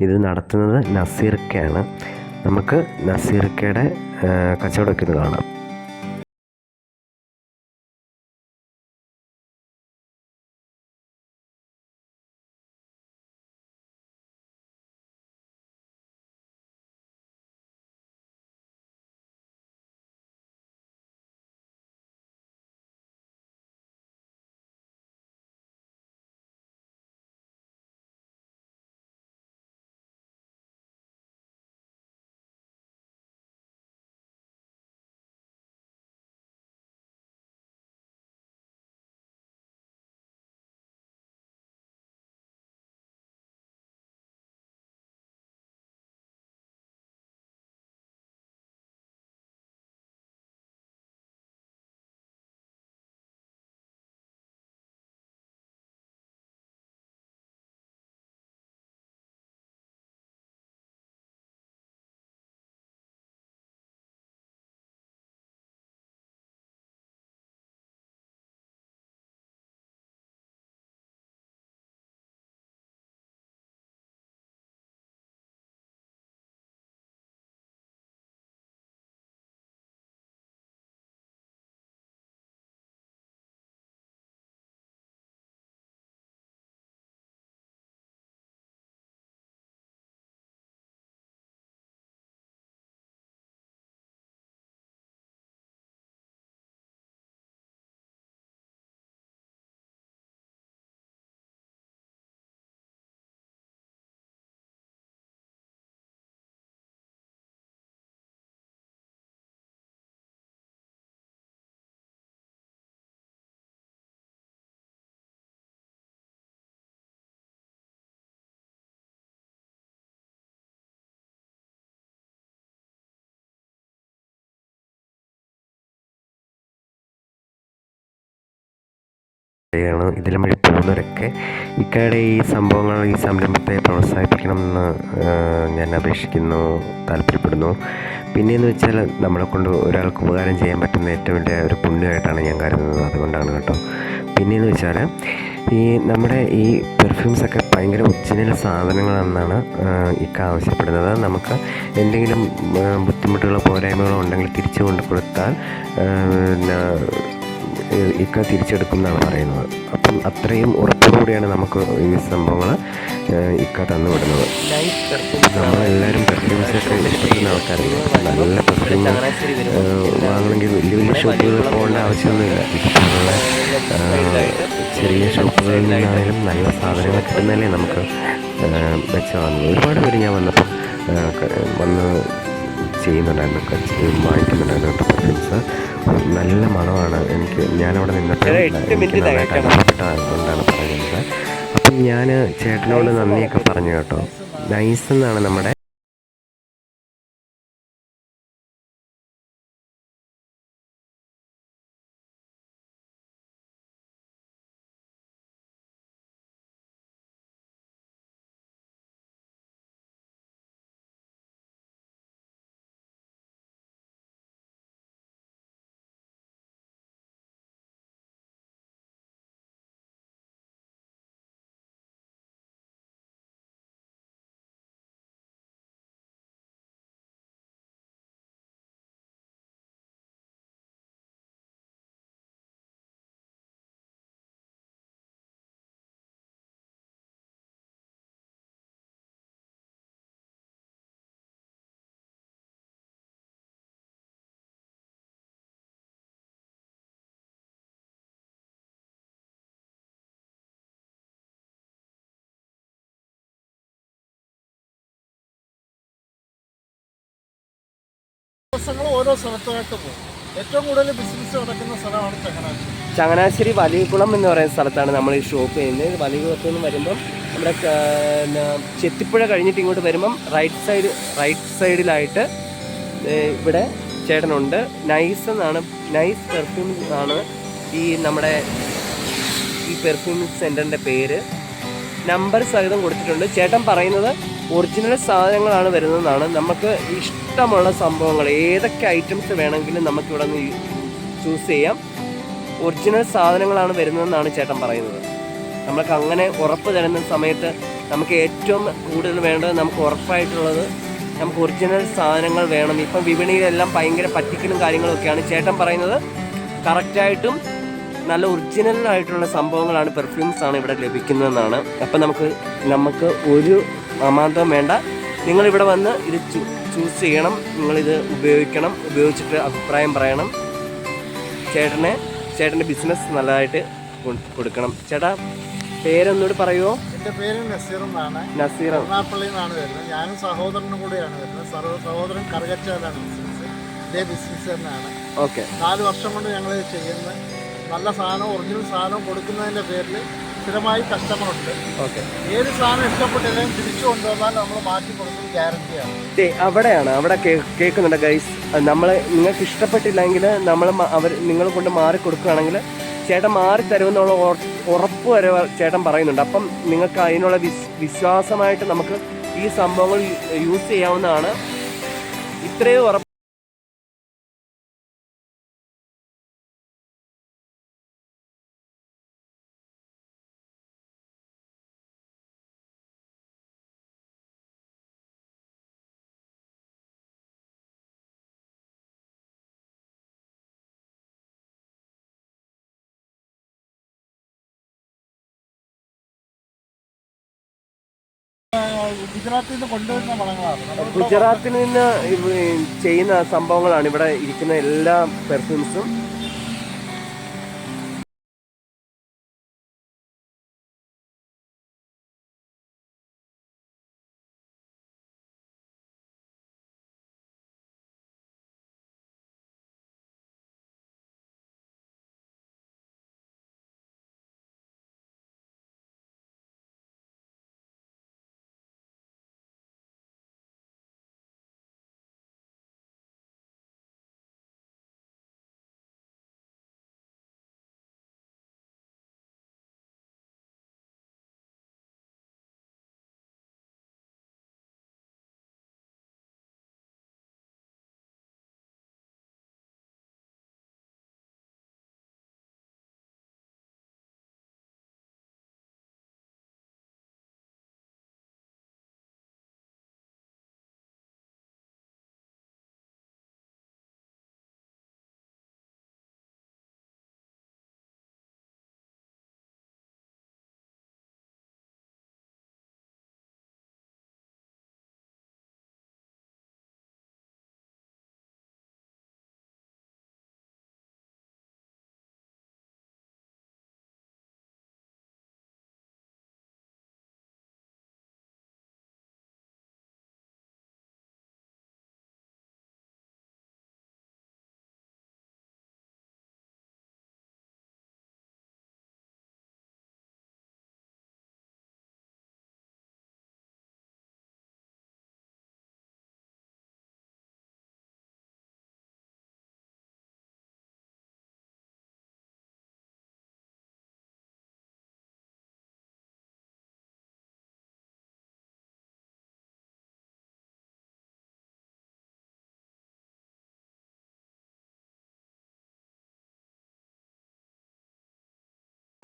ഇത് നടത്തുന്നത് നസീർക്കയാണ് നമുക്ക് നസീർക്കയുടെ കച്ചവടമൊക്കെ ഇത് കാണാം. ാണ് ഇതിലും വഴി പോകുന്നവരൊക്കെ ഇക്കയുടെ ഈ സംഭവങ്ങൾ ഈ സംരംഭത്തെ പ്രോത്സാഹിപ്പിക്കണമെന്ന് ഞാൻ അപേക്ഷിക്കുന്നു താല്പര്യപ്പെടുന്നു. പിന്നെയെന്ന് വെച്ചാൽ നമ്മളെ കൊണ്ട് ഒരാൾക്ക് ഉപകാരം ചെയ്യാൻ പറ്റുന്ന ഏറ്റവും വലിയ ഒരു പുണ്യമായിട്ടാണ് ഞാൻ കരുതുന്നത്. അതുകൊണ്ടാണ് കേട്ടോ. പിന്നെയെന്ന് വെച്ചാൽ ഈ നമ്മുടെ ഈ പെർഫ്യൂംസൊക്കെ ഭയങ്കര ഒറിജിനൽ സാധനങ്ങളാണെന്നാണ് ഇക്ക ആവശ്യപ്പെടുന്നത്. നമുക്ക് എന്തെങ്കിലും ബുദ്ധിമുട്ടുകളോ പോരായ്മകളോ ഉണ്ടെങ്കിൽ തിരിച്ചു കൊണ്ട് കൊടുത്താൽ ഇക്ക തിരിച്ചെടുക്കും എന്നാണ് പറയുന്നത്. അപ്പം അത്രയും ഉറപ്പോടുകൂടിയാണ് നമുക്ക് ഈ സംഭവങ്ങൾ ഇക്ക തന്നു വിടുന്നത് നമ്മളെല്ലാവരും പെർഫ്യൂംസൊക്കെ ഇഷ്ടപ്പെടുന്ന ആൾക്കാരല്ലേ? നല്ല പെർഫ്യൂം വാങ്ങണമെങ്കിൽ വലിയ വലിയ ഷോപ്പുകളിൽ പോകേണ്ട ആവശ്യമൊന്നുമില്ല. ഇഷ്ടമുള്ള ചെറിയ ഷോപ്പുകളിൽ നിന്നാണെങ്കിലും നല്ല സാധനങ്ങൾ കിട്ടുന്നതല്ലേ നമുക്ക് മെച്ചമാകുന്നത് ഒരുപാട് പേര് ഞാൻ വന്നപ്പോൾ വന്ന് ചെയ്യുന്നുണ്ടായിരുന്നു വാങ്ങിക്കുന്നുണ്ടായിരുന്നു പെർഫ്യൂംസ് നല്ല മണമാണ് എനിക്ക് ഞാനവിടെ അനുഭവപ്പെട്ടതുകൊണ്ടാണ് പറയുന്നത് അപ്പം ഞാൻ ചേട്ടനോട് നന്ദിയൊക്കെ പറഞ്ഞു കേട്ടോ നൈസ് എന്നാണ് നമ്മുടെ ദിവസങ്ങൾ ഓരോ സ്ഥലത്തായിട്ട് പോകും. ഏറ്റവും കൂടുതൽ ബിസിനസ് നടക്കുന്ന സ്ഥലമാണ് ചങ്ങനാശ്ശേരി. ചങ്ങനാശ്ശേരി വലിയകുളം എന്ന് പറയുന്ന സ്ഥലത്താണ് നമ്മൾ ഈ ഷോപ്പ് ചെയ്യുന്നത്. വലിയകുളത്ത് നിന്ന് വരുമ്പം നമ്മുടെ ചെത്തിപ്പുഴ കഴിഞ്ഞിട്ട് ഇങ്ങോട്ട് വരുമ്പം റൈറ്റ് സൈഡ് റൈറ്റ് സൈഡിലായിട്ട് ഇവിടെ ചേട്ടനുണ്ട്. നൈസ് എന്നാണ് നൈസ് പെർഫ്യൂംസ് ആണ് ഈ നമ്മുടെ ഈ പെർഫ്യൂം സെന്ററിന്റെ പേര്. നമ്പർ സഹിതം കൊടുത്തിട്ടുണ്ട്. ചേട്ടൻ പറയുന്നത് ഒറിജിനൽ സാധനങ്ങളാണ് വരുന്നതെന്നാണ് നമുക്ക് ഇഷ്ടമുള്ള സംഭവങ്ങൾ. ഏതൊക്കെ ഐറ്റംസ് വേണമെങ്കിലും നമുക്ക് ഇവിടെ നിന്ന് ചൂസ് ചെയ്യാം. ഒറിജിനൽ സാധനങ്ങളാണ് വരുന്നതെന്നാണ് ചേട്ടൻ പറയുന്നത്. നമുക്ക് അങ്ങനെ ഉറപ്പ് തരുന്ന സമയത്ത് നമുക്ക് ഏറ്റവും കൂടുതൽ വേണ്ടത് നമുക്ക് ഉറപ്പായിട്ടുള്ളത് നമുക്ക് ഒറിജിനൽ സാധനങ്ങൾ വേണം. ഇപ്പം വിപണിയിലെല്ലാം ഭയങ്കര പറ്റിക്കലും കാര്യങ്ങളൊക്കെയാണ് ചേട്ടൻ പറയുന്നത്. കറക്റ്റായിട്ടും നല്ല ഒറിജിനൽ ആയിട്ടുള്ള സംഭവങ്ങളാണ് പെർഫ്യൂംസ് ആണ് ഇവിടെ ലഭിക്കുന്നതെന്നാണ്. അപ്പം നമുക്ക് നമുക്ക് ഒരു അമാന്തവും വേണ്ട. നിങ്ങളിവിടെ വന്ന് ഇത് ചൂസ് ചെയ്യണം. നിങ്ങളിത് ഉപയോഗിക്കണം. ഉപയോഗിച്ചിട്ട് അഭിപ്രായം പറയണം. ചേട്ടനെ ചേട്ടന്റെ ബിസിനസ് നല്ലതായിട്ട് കൊടുക്കണം. ചേട്ടാ പേരൊന്നുകൂടി പറയുമോ എന്റെ പേര് നസീർ എന്നാണ്. നസീർ. എറണാകുളത്തിൽ നിന്നാണ് വരുന്നത്. ഞാനും സഹോദരനും കൂടെയാണ് വരുന്നത്. സഹോദരൻ കറുകച്ചാലാണ് ബിസിനസ്. ഇതേ ബിസിനസ് തന്നെയാണ്. ഓക്കെ. നാല് വർഷം കൊണ്ട് ഞങ്ങൾ ചെയ്യുന്നത്. നല്ല സാധനം ഒറിജിനൽ സാധനം കൊടുക്കുന്നതിന്റെ പേരിൽ സ്ഥിരമായി കസ്റ്റമറുണ്ട്. ഓക്കെ. ഏത് സാധനം ഇഷ്ടപ്പെട്ടില്ലെങ്കിൽ തിരിച്ചു കൊണ്ടുവന്നാൽ നമ്മൾ മാറ്റി കൊടുക്കുന്ന ഗ്യാരണ്ടിയാണ് ദേ, അവിടെയാണ്. അവിടെ കേൾക്കുന്നുണ്ട് ഗൈസ് നമ്മൾ നിങ്ങൾക്ക് ഇഷ്ടപ്പെട്ടില്ലെങ്കിൽ നമ്മൾ അവർ നിങ്ങൾ കൊണ്ട് മാറി കൊടുക്കുകയാണെങ്കിൽ ചേട്ടൻ മാറി തരുമെന്നുള്ള ഉറപ്പ് വരെ ചേട്ടൻ പറയുന്നുണ്ട്. അപ്പം നിങ്ങൾക്ക് അതിനുള്ള വിശ് വിശ്വാസമായിട്ട് നമുക്ക് ഈ സംഭവങ്ങൾ യൂസ് ചെയ്യാവുന്നതാണ്. ഇത്രയും ഉറപ്പ് ഗുജറാത്തിൽ നിന്ന് കൊണ്ടുവരുന്ന വളങ്ങളാണ്. ഗുജറാത്തിൽ നിന്ന് ചെയ്യുന്ന സംഭവങ്ങളാണ് ഇവിടെ ഇരിക്കുന്ന എല്ലാ പെർഫ്യൂംസും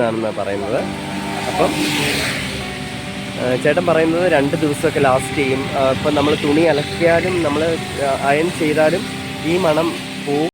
ആണെന്നാണ് പറയുന്നത്. അപ്പം ചേട്ടൻ പറയുന്നത് രണ്ട് ദിവസമൊക്കെ ലാസ്റ്റ് ചെയ്യും. ഇപ്പം നമ്മൾ തുണി അലക്കിയാലും നമ്മൾ അയൺ ചെയ്താലും ഈ മണം പോവും.